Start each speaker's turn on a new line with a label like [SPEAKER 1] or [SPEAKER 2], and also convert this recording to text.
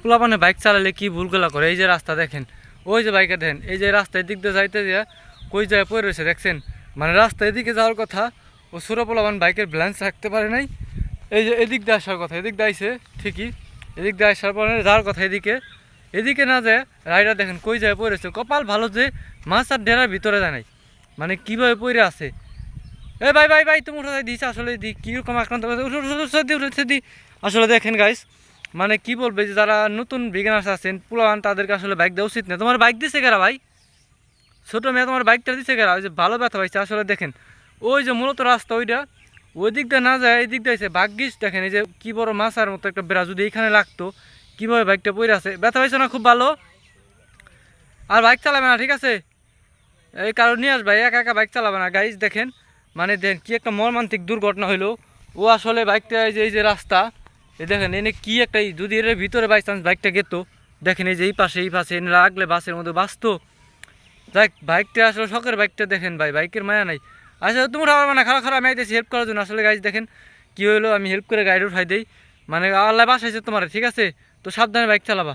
[SPEAKER 1] পোলাপানে bike চালালে কি ভুলগুলা করে এই যে রাস্তা দেখেন ওই যে বাইকে দেখেন এই যে রাস্তা এদিক দিয়ে যাইতে দিয়ে কই যায় পড়ে রয়েছে দেখছেন মানে রাস্তা এদিকে যাওয়ার কথা ও ছোটো পোলাপান বাইকের ব্যালেন্স রাখতে পারে নাই এই যে এদিক দিয়ে আসার কথা এদিক দিয়ে ঠিকই এদিক দিয়ে আসার পরে যাওয়ার কথা এদিকে এদিকে না যায় রাইডার দেখেন কই যায় পড়েছে কপাল ভালো যে মাছ আর ডেরার ভিতরে যায় নাই মানে কীভাবে পড়ে আছে এ ভাই ভাই ভাই তুমি উঠে দিস আসলে দি কীরকম আক্রান্ত উঠে দি আসলে দেখেন গাইস মানে কি বলবে যে যারা নতুন বিগিনার্স আছেন পুলান তাদেরকে আসলে বাইক দেওয়া উচিত না। তোমার বাইক দিছে কেরা ভাই? ছোটো মেয়ে তোমার বাইকটা দিছে কেরা? ওই যে ভালো ব্যথা পাইছে, আসলে দেখেন। ওই যে মূলত রাস্তা ওইটা, ওই দিক দিয়ে না যায়, এই দিক দিয়ে এসে ভাগ্যিস দেখেন, এই যে কী বড় মাছার মতো একটা বেড়া যদি এইখানে লাগতো, কীভাবে বাইকটা পড়ে আছে। ব্যথা পাইছে না খুব ভালো? আর বাইক চালাবে না, ঠিক আছে? এই কারণ নিয়ে আসবে, একা একা বাইক চালাবে না। গাইজ দেখেন মানে দেখেন, কী একটা মর্মান্তিক দুর্ঘটনা হইল। ও আসলে বাইকটা এই যে এই যে রাস্তা এই দেখেন, এনে কি একটা যদি এর ভিতরে বাই চান্স বাইকটা গেতো, দেখেন এই যে এই পাশে এই পাশে এনে রাখলে বাসের মধ্যে বাঁচতো। দেখ বাইকটা আসলে শখের বাইকটা দেখেন ভাই বাইকের মায়া নাই। আচ্ছা তোমরা আমার মানে খারাপ খারাপ আমি আইতেছি হেল্প করার জন্য। আসলে গাড়ি দেখেন কী হলো আমি হেল্প করে গাড়ি উঠাই দিই। মানে আল্লাহ বাস বাসাইছে তোমার, ঠিক আছে? তো সাবধানে বাইক চালাবা।